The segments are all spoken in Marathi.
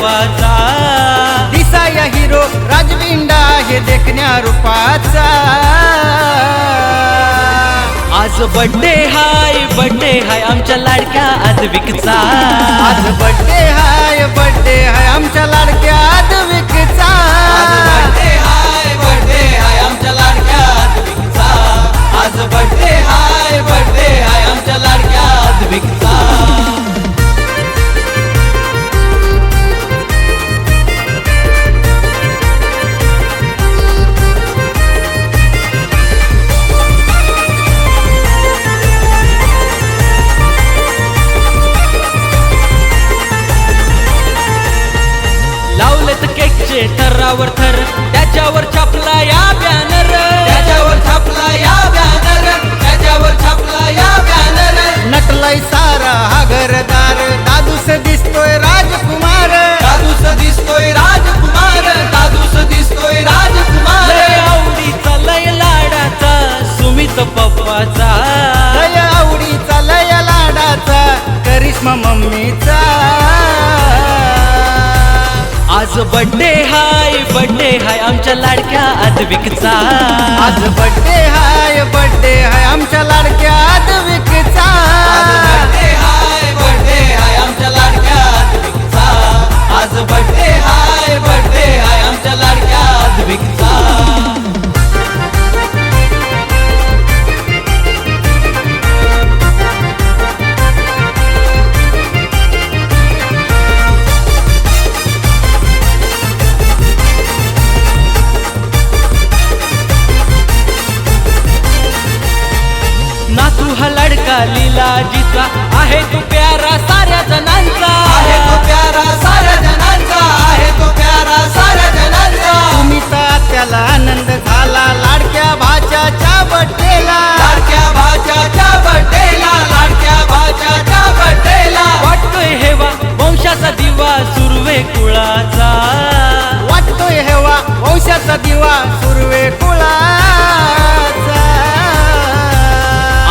रूपाचा. दिसाया हिरो राजविंडा हे देखण्या रूपाचा. आज बड्डे हाय बड्डे हाय आमच्या लाडक्या आज विकचा आज बड्डे हाय बड्डे हाय आमच्या लाडक्या आदविकचा आज बड्डे हाय बड्डे हाय आमच्या सुरवे कुळाचा. वाटतोय हेवा वंशाचा दिवा सुरवे कुळाचा.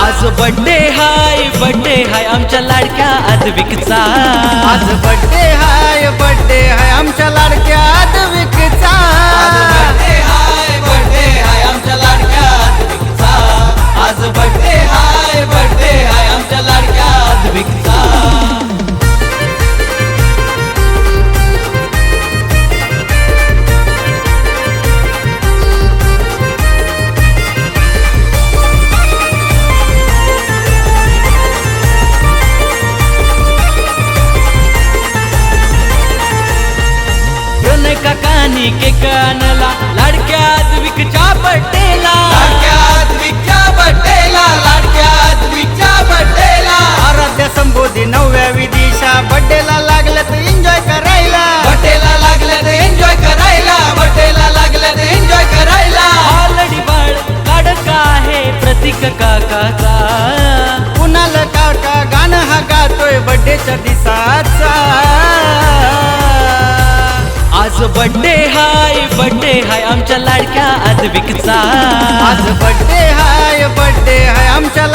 आज बड्डे हाय बड्डे हाय आमच्या लाडक्या आदविकचा आज बड्डे हाय बड्डे हाय आमच्या लाडक्या के कानला लाडक्या आदविकच्या बड्डेला. लाडक्या आदविकच्या बड्डेला लाडक्या आदविकच्या बड्डेला. आराध्य संबोधी नवव्या विदिशा बड्डेला लागलं तर एन्जॉय करायला. बड्डेला लागलं तर एन्जॉय करायला बड्डेला लागलं तर एन्जॉय करायला. ऑलरेडी बाळ लाडका आहे प्रतीक काकाचा. कुणाला काका गाणं हा गातोय बड्डेच्या दिसाचा. आज बड्डे लाडक्या आज बड्डे हाय बड्डे हाय आमच्या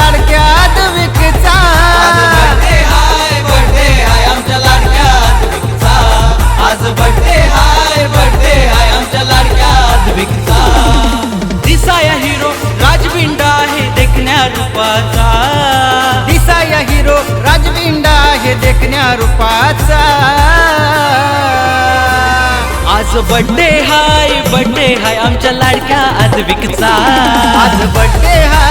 आज बड्डे हाय बड्डे हाय आमच्या लाडक्या आदविकचा आज बड्डे हाय